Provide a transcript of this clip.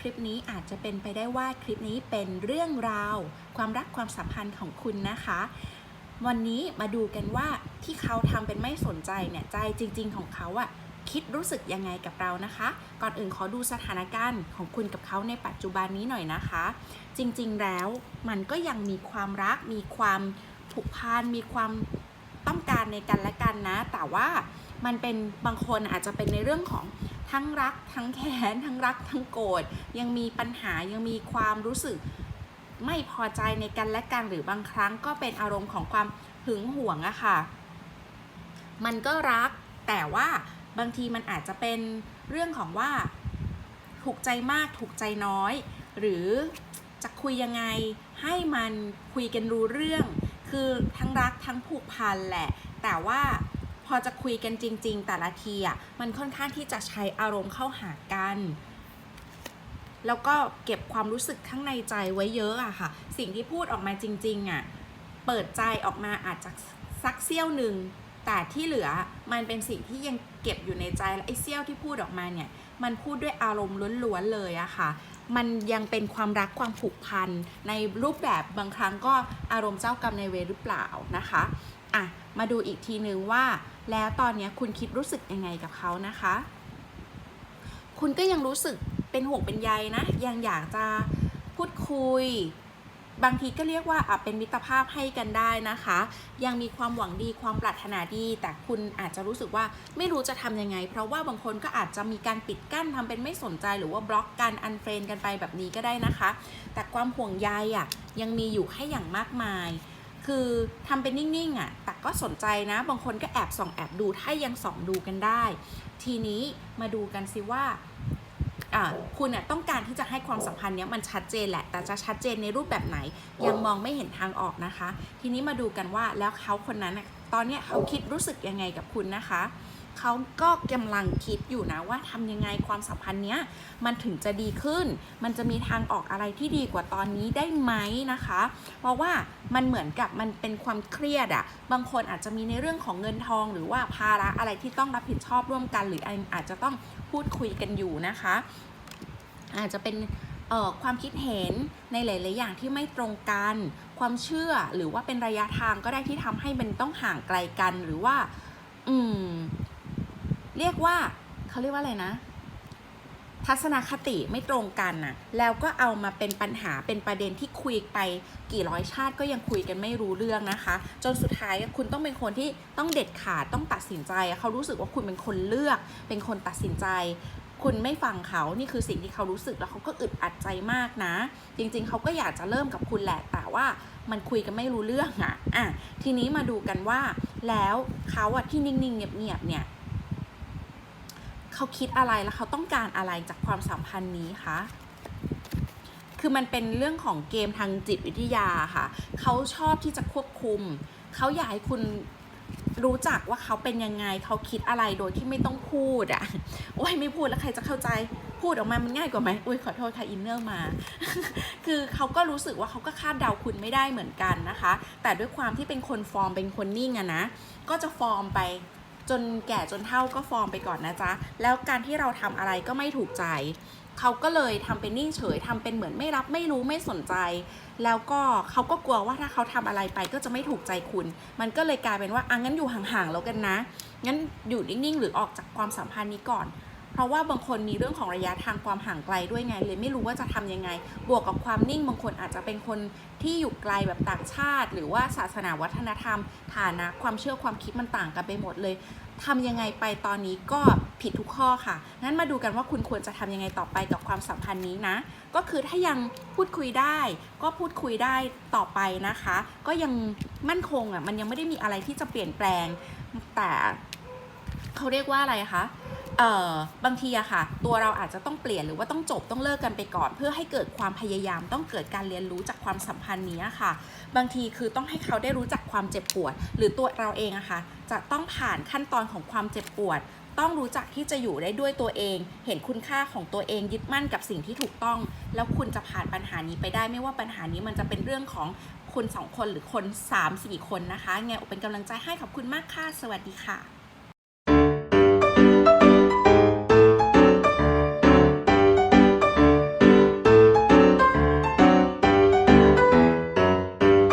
คลิปนี้อาจจะเป็นไปได้ว่าคลิปนี้เป็นเรื่องราว ความรักความสัมพันธ์ของคุณนะคะ วันนี้มาดูกันว่าที่เขาทำเป็นไม่สนใจเนี่ยใจจริง ๆ ของเขาอะคิดรู้สึกยังไงกับเรานะคะ ก่อนอื่นขอดูสถานการณ์ของคุณกับเขาในปัจจุบันนี้หน่อยนะคะ จริงๆแล้วมันก็ยังมีความรัก มีความผูกพันมีความต้องการในกันและกันนะ แต่ว่ามันเป็นบางคนอาจจะเป็นในเรื่องของ ทั้งรัก ทั้งแค้นทั้งรัก ทั้งโกรธยังมีปัญหายังมีความรู้สึกไม่พอใจในกันและกันหรือบางครั้งก็เป็นอารมณ์ของความหึงหวงอะค่ะ มันก็รักแต่ว่าบางทีมันอาจจะเป็นเรื่องของว่า ถูกใจมากถูกใจน้อย หรือจะคุยยังไงให้มันคุยกันรู้เรื่อง คือทั้งรักทั้งผูกพันแหละ แต่ว่า พอจะคุยกันจริง ๆ แต่ละทีอะมันค่อนข้างที่จะใช้อารมณ์เข้าหากัน แล้วก็เก็บความรู้สึกข้างในใจไว้เยอะอะค่ะ สิ่งที่พูดออกมาจริง ๆอะเปิดใจออกมาอาจจะสักเสี้ยวหนึ่งแต่ที่เหลือมันเป็นสิ่งที่ยังเก็บอยู่ในใจและไอ้เสี้ยวที่พูดออกมาเนี่ย มันพูดด้วยอารมณ์ล้วนๆเลยอะค่ะ มันยังเป็นความรักความผูกพันในรูปแบบบางครั้งก็อารมณ์เจ้ากรรมในเวรหรือเปล่านะคะอะมาดูอีกทีนึงว่า แล้วตอนนี้คุณคิดรู้สึกยังไงกับเขานะคะ คุณก็ยังรู้สึกเป็นห่วงเป็นใยนะ ยังอยากจะพูดคุย บางทีก็เรียกว่าเป็นมิตรภาพให้กันได้นะคะ ยังมีความหวังดีความปรารถนาดี แต่คุณอาจจะรู้สึกว่าไม่รู้จะทำยังไง เพราะว่าบางคนก็อาจจะมีการปิดกั้นทำเป็นไม่สนใจหรือว่าบล็อกกันอันเฟรนกันไปแบบนี้ก็ได้นะคะ แต่ความห่วงใยอะยังมีอยู่ให้อย่างมากมาย คือทำเป็นนิ่งๆอะแต่ก็สนใจนะ บางคนก็แอบส่องแอบดูถ้ายังส่องดูกันได้ ทีนี้มาดูกันสิว่าคุณน่ยต้องการที่จะให้ความสัมพันธ์เนี้ยมันชัดเจนแหละ แต่จะชัดเจนในรูปแบบไหน ยังมองไม่เห็นทางออกนะคะ ทีนี้มาดูกันว่าแล้วเขาคนนั้นตอนเนี้ยเขาคิดรู้สึกยังไงกับคุณนะคะ เขาก็กำลังคิดอยู่นะว่าทำยังไงความสัมพันธ์เนี้ยมันถึงจะดีขึ้น มันจะมีทางออกอะไรที่ดีกว่าตอนนี้ได้ไหมนะคะ เพราะว่ามันเหมือนกับมันเป็นความเครียดอะบางคนอาจจะมีในเรื่องของเงินทอง หรือว่าภาระอะไรที่ต้องรับผิดชอบร่วมกัน หรืออาจจะต้องพูดคุยกันอยู่นะคะ อาจจะเป็นความคิดเห็นในหลาย ๆ อย่างที่ไม่ตรงกัน ความเชื่อหรือว่าเป็นระยะทางก็ได้ที่ทำให้มันต้องห่างไกลกันหรือว่า อืม เรียกว่าเขาเรียกว่าอะไรนะ ทัศนคติไม่ตรงกันน่ะ แล้วก็เอามาเป็นปัญหาเป็นประเด็นที่คุยไปกี่ร้อยชาติก็ยังคุยกันไม่รู้เรื่องนะคะ จนสุดท้ายคุณต้องเป็นคนที่ต้องเด็ดขาดต้องตัดสินใจ เขารู้สึกว่าคุณเป็นคนเลือก เป็นคนตัดสินใจคุณไม่ฟังเขานี่คือสิ่งที่เขารู้สึกแล้วเขาก็อึดอัดใจมากนะ จริงๆ เขาก็อยากจะเริ่มกับคุณแหละ แต่ว่ามันคุยกันไม่รู้เรื่องอะอะ ทีนี้มาดูกันว่า แล้วเขาอะที่นิ่งๆ เงียบๆ เนี่ย เขาคิดอะไรแล้วเขาต้องการอะไรจากความสัมพันธ์นี้คะคือมันเป็นเรื่องของเกมทางจิตวิทยาค่ะ เขาชอบที่จะควบคุม เขาอยากให้คุณรู้จักว่าเขาเป็นยังไง เขาคิดอะไรโดยที่ไม่ต้องพูดอะ โอ้ยไม่พูดแล้วใครจะเข้าใจ พูดออกมามันง่ายกว่าไหมอุ้ยขอโทษค่ะอินเนอร์มา คือเขาก็รู้สึกว่าเขาก็คาดเดาคุณไม่ได้เหมือนกันนะคะ แต่ด้วยความที่เป็นคนฟอร์มเป็นคนนิ่งอะนะ ก็จะฟอร์มไป จนแก่จนเท่าก็ฟอร์มไปก่อนนะจ๊ะ แล้วการที่เราทำอะไรก็ไม่ถูกใจ เขาก็เลยทำเป็นนิ่งเฉยทำเป็นเหมือนไม่รับไม่รู้ไม่สนใจ แล้วก็เขาก็กลัวว่าถ้าเขาทำอะไรไปก็จะไม่ถูกใจคุณ มันก็เลยกลายเป็นว่าอะงั้นอยู่ห่างๆแล้วกันนะ งั้นอยู่นิ่งๆ หรือออกจากความสัมพันธ์นี้ก่อน เพราะว่าบางคนมีเรื่องของระยะทางความห่างไกลด้วยไง เลยไม่รู้ว่าจะทำยังไง บวกกับความนิ่งบางคนอาจจะเป็นคนที่อยู่ไกลแบบต่างชาติ หรือว่าศาสนาวัฒนธรรม ฐานะความเชื่อความคิดมันต่างกันไปหมดเลยทำยังไงไปตอนนี้ก็ผิดทุกข้อค่ะงั้นมาดูกันว่าคุณควรจะทำยังไงต่อไปกับความสัมพันธ์นี้นะ ก็คือถ้ายังพูดคุยได้ ก็พูดคุยได้ต่อไปนะคะ ก็ยังมั่นคงอะมันยังไม่ได้มีอะไรที่จะเปลี่ยนแปลง แต่เขาเรียกว่าอะไรคะ เอ่อบางทีอะค่ะ ตัวเราอาจจะต้องเปลี่ยนหรือว่าต้องจบต้องเลิกกันไปก่อน เพื่อให้เกิดความพยายามต้องเกิดการเรียนรู้จากความสัมพันธ์นี้ค่ะ บางทีคือต้องให้เขาได้รู้จักความเจ็บปวด หรือตัวเราเองอะค่ะ จะต้องผ่านขั้นตอนของความเจ็บปวด ต้องรู้จักที่จะอยู่ได้ด้วยตัวเอง เห็นคุณค่าของตัวเองยึดมั่นกับสิ่งที่ถูกต้อง แล้วคุณจะผ่านปัญหานี้ไปได้ ไม่ว่าปัญหานี้มันจะเป็นเรื่องของคุณสองคนหรือคนสามสี่คนนะคะไงเป็นกำลังใจให้ขอบคุณมากค่ะสวัสดีค่ะ